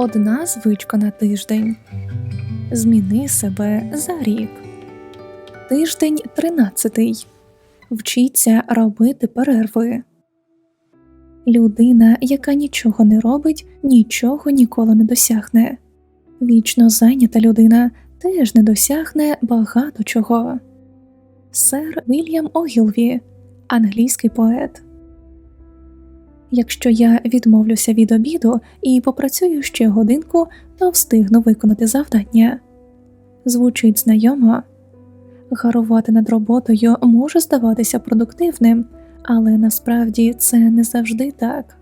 Одна звичка на тиждень. Зміни себе за рік. Тиждень тринадцятий. Вчіться робити перерви. Людина, яка нічого не робить, нічого ніколи не досягне. Вічно зайнята людина теж не досягне багато чого. Сер Вільям Огілві, англійський поет. Якщо я відмовлюся від обіду і попрацюю ще годинку, то встигну виконати завдання. Звучить знайомо. Гарувати над роботою може здаватися продуктивним, але насправді це не завжди так.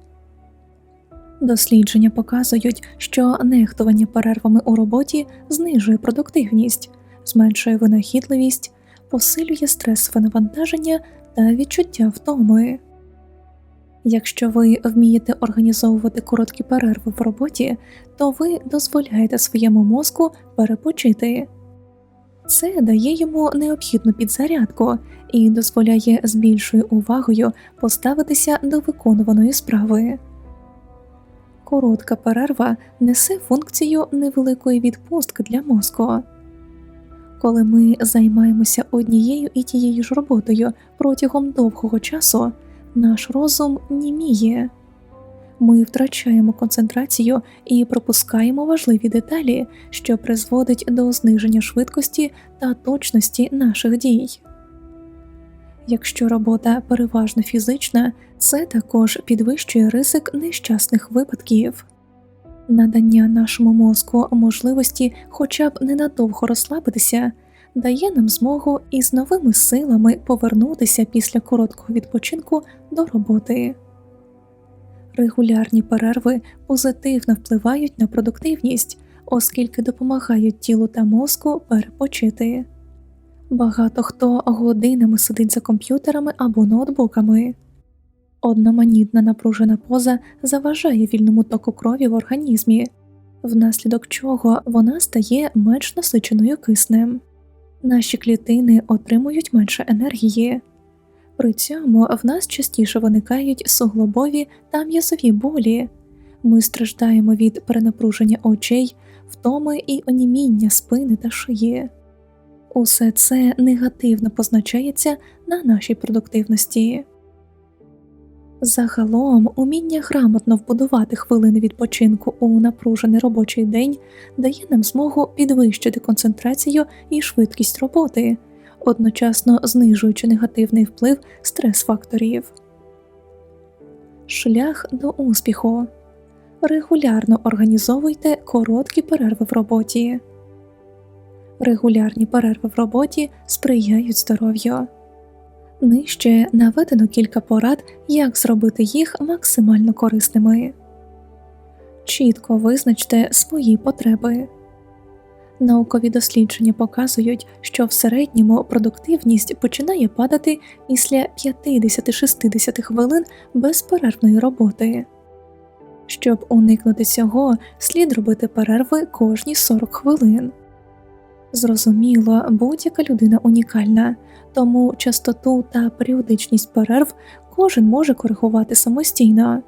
Дослідження показують, що нехтування перервами у роботі знижує продуктивність, зменшує винахідливість, посилює стресове навантаження та відчуття втоми. Якщо ви вмієте організовувати короткі перерви в роботі, то ви дозволяєте своєму мозку перепочити. Це дає йому необхідну підзарядку і дозволяє з більшою увагою поставитися до виконуваної справи. Коротка перерва несе функцію невеликої відпустки для мозку. Коли ми займаємося однією і тією ж роботою протягом довгого часу, наш розум німіє. Ми втрачаємо концентрацію і пропускаємо важливі деталі, що призводить до зниження швидкості та точності наших дій. Якщо робота переважно фізична, це також підвищує ризик нещасних випадків. Надання нашому мозку можливості хоча б ненадовго розслабитися дає нам змогу із новими силами повернутися після короткого відпочинку до роботи. Регулярні перерви позитивно впливають на продуктивність, оскільки допомагають тілу та мозку перепочити. Багато хто годинами сидить за комп'ютерами або ноутбуками. Одноманітна напружена поза заважає вільному току крові в організмі, внаслідок чого вона стає менш насиченою киснем. Наші клітини отримують менше енергії, при цьому в нас частіше виникають суглобові та м'язові болі, ми страждаємо від перенапруження очей, втоми і оніміння спини та шиї. Усе це негативно позначається на нашій продуктивності. Загалом уміння грамотно вбудувати хвилини відпочинку у напружений робочий день дає нам змогу підвищити концентрацію і швидкість роботи, одночасно знижуючи негативний вплив стрес-факторів. Шлях до успіху регулярно організовуйте короткі перерви в роботі. Регулярні перерви в роботі сприяють здоров'ю. Нижче наведено кілька порад, як зробити їх максимально корисними. Чітко визначте свої потреби. Наукові дослідження показують, що в середньому продуктивність починає падати після 50-60 хвилин безперервної роботи. Щоб уникнути цього, слід робити перерви кожні 40 хвилин. Зрозуміло, будь-яка людина унікальна, тому частоту та періодичність перерв кожен може коригувати самостійно.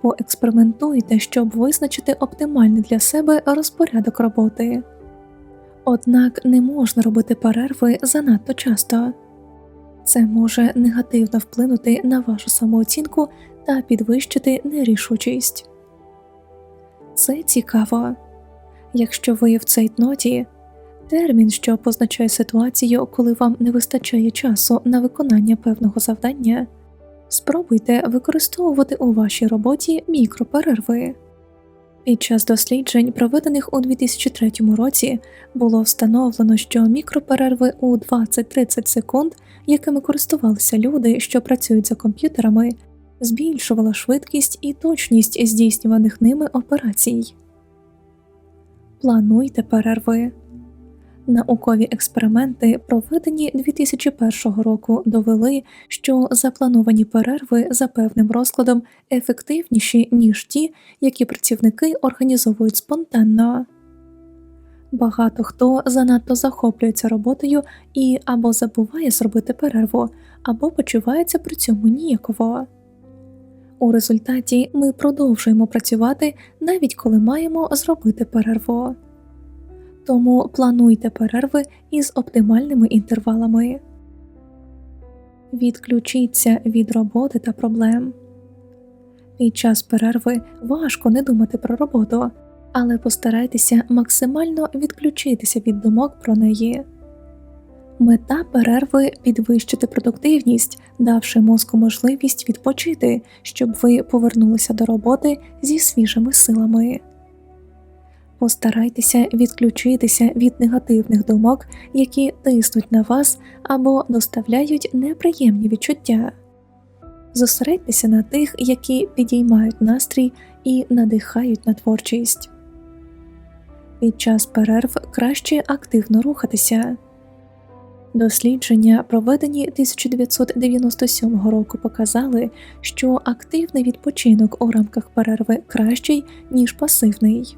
Поекспериментуйте, щоб визначити оптимальний для себе розпорядок роботи. Однак не можна робити перерви занадто часто це може негативно вплинути на вашу самооцінку та підвищити нерішучість. Це цікаво. Якщо ви в цейтноті, термін, що позначає ситуацію, коли вам не вистачає часу на виконання певного завдання. Спробуйте використовувати у вашій роботі мікроперерви. Під час досліджень, проведених у 2003 році, було встановлено, що мікроперерви у 20-30 секунд, якими користувалися люди, що працюють за комп'ютерами, збільшувала швидкість і точність здійснюваних ними операцій. Плануйте перерви. Наукові експерименти, проведені 2001 року, довели, що заплановані перерви за певним розкладом ефективніші, ніж ті, які працівники організовують спонтанно. Багато хто занадто захоплюється роботою і або забуває зробити перерву, або почувається при цьому ніяково. У результаті ми продовжуємо працювати навіть коли маємо зробити перерву. Тому плануйте перерви із оптимальними інтервалами. Відключіться від роботи та проблем. Під час перерви важко не думати про роботу, але постарайтеся максимально відключитися від думок про неї. Мета перерви підвищити продуктивність, давши мозку можливість відпочити, щоб ви повернулися до роботи зі свіжими силами. Постарайтеся відключитися від негативних думок, які тиснуть на вас або доставляють неприємні відчуття. Зосередьтеся на тих, які підіймають настрій і надихають на творчість. Під час перерв краще активно рухатися. Дослідження, проведені 1997 року, показали, що активний відпочинок у рамках перерви кращий, ніж пасивний.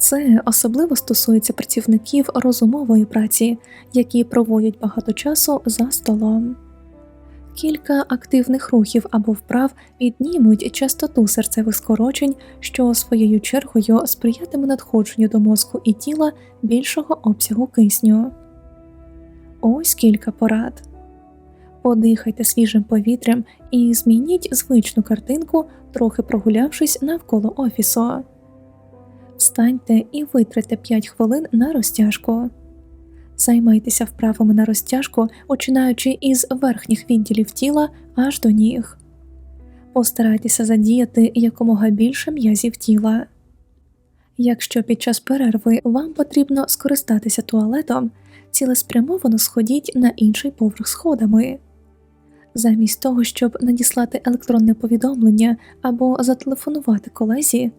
Це особливо стосується працівників розумової праці, які проводять багато часу за столом. Кілька активних рухів або вправ піднімуть частоту серцевих скорочень, що своєю чергою сприятиме надходженню до мозку і тіла більшого обсягу кисню. Ось кілька порад. Подихайте свіжим повітрям і змініть звичну картинку, трохи прогулявшись навколо офісу. Встаньте і витратьте 5 хвилин на розтяжку. Займайтеся вправами на розтяжку, починаючи із верхніх відділів тіла аж до ніг. Постарайтеся задіяти якомога більше м'язів тіла. Якщо під час перерви вам потрібно скористатися туалетом, цілеспрямовано сходіть на інший поверх сходами. Замість того, щоб надіслати електронне повідомлення або зателефонувати колезі,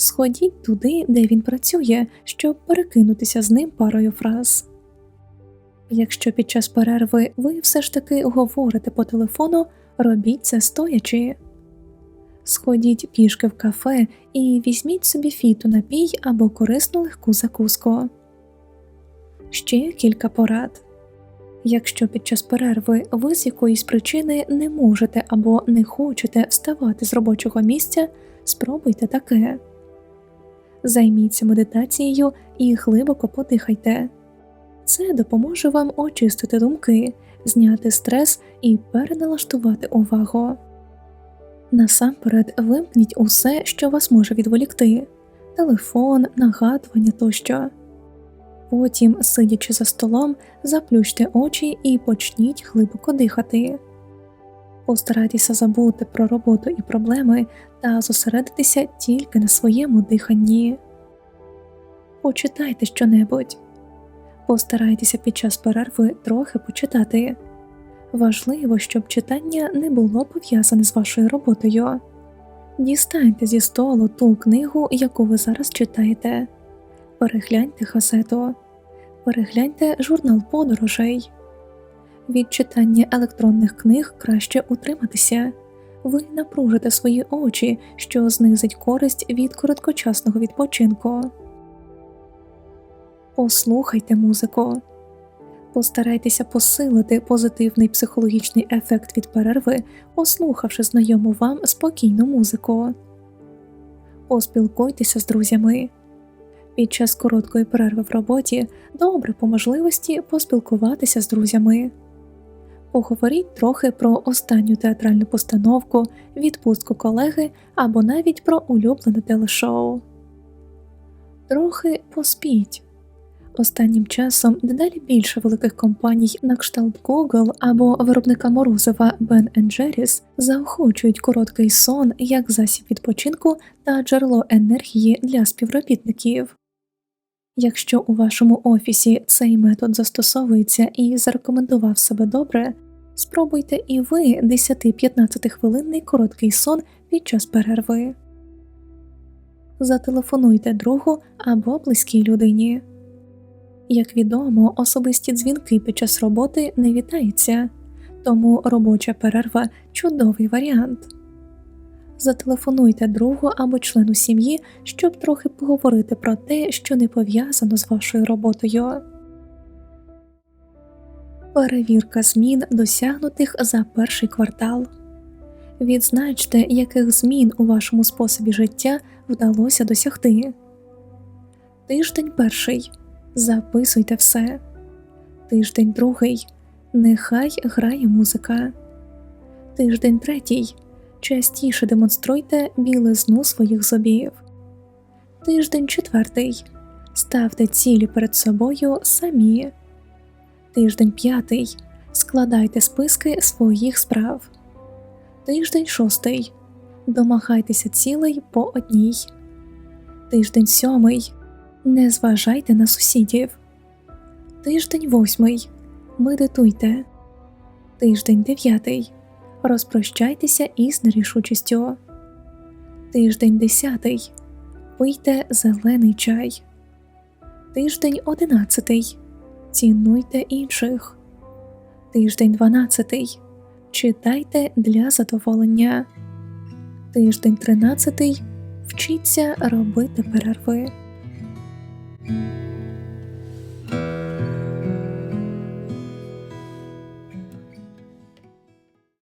сходіть туди, де він працює, щоб перекинутися з ним парою фраз. Якщо під час перерви ви все ж таки говорите по телефону, робіть це стоячи. Сходіть пішки в кафе і візьміть собі фіту напій або корисну легку закуску. Ще кілька порад. Якщо під час перерви ви з якоїсь причини не можете або не хочете вставати з робочого місця, спробуйте таке. Займіться медитацією і глибоко подихайте. Це допоможе вам очистити думки, зняти стрес і переналаштувати увагу. Насамперед вимкніть усе, що вас може відволікти телефон, нагадування тощо. Потім, сидячи за столом, заплющте очі і почніть глибоко дихати. Постарайтеся забути про роботу і проблеми та зосередитися тільки на своєму диханні. Почитайте щонебудь. Постарайтеся під час перерви трохи почитати. Важливо, щоб читання не було пов'язане з вашою роботою. Дістаньте зі столу ту книгу, яку ви зараз читаєте, перегляньте газету, перегляньте журнал подорожей. Від читання електронних книг краще утриматися, ви напружите свої очі, що знизить користь від короткочасного відпочинку. Послухайте музику. Постарайтеся посилити позитивний психологічний ефект від перерви, послухавши знайому вам спокійну музику. Поспілкуйтеся з друзями. Під час короткої перерви в роботі добре по можливості поспілкуватися з друзями. Поговоріть трохи про останню театральну постановку, відпустку колеги або навіть про улюблене телешоу. Трохи поспіть. Останнім часом дедалі більше великих компаній на кшталт Google або виробника морозива Ben Jerry's заохочують короткий сон як засіб відпочинку та джерело енергії для співробітників. Якщо у вашому офісі цей метод застосовується і зарекомендував себе добре, спробуйте і ви 10-15 хвилинний короткий сон під час перерви. Зателефонуйте другу або близькій людині. Як відомо, особисті дзвінки під час роботи не вітаються, тому робоча перерва чудовий варіант. Зателефонуйте другу або члену сім'ї, щоб трохи поговорити про те, що не пов'язано з вашою роботою. Перевірка змін, досягнутих за перший квартал. Відзначте, яких змін у вашому способі життя вдалося досягти. Тиждень перший. Записуйте все. Тиждень другий. Нехай грає музика. Тиждень третій. Частіше демонструйте білизну своїх зубів. Тиждень четвертий. Ставте цілі перед собою самі. Тиждень п'ятий. Складайте списки своїх справ. Тиждень шостий. Домагайтеся цілей по одній. Тиждень сьомий. Не зважайте на сусідів. Тиждень восьмий. Медитуйте. Тиждень дев'ятий. Розпрощайтеся із нерішучістю. Тиждень десятий. Пийте зелений чай. Тиждень одинадцятий. Цінуйте інших. Тиждень дванадцятий. Читайте для задоволення. Тиждень тринадцятий. Вчіться робити перерви.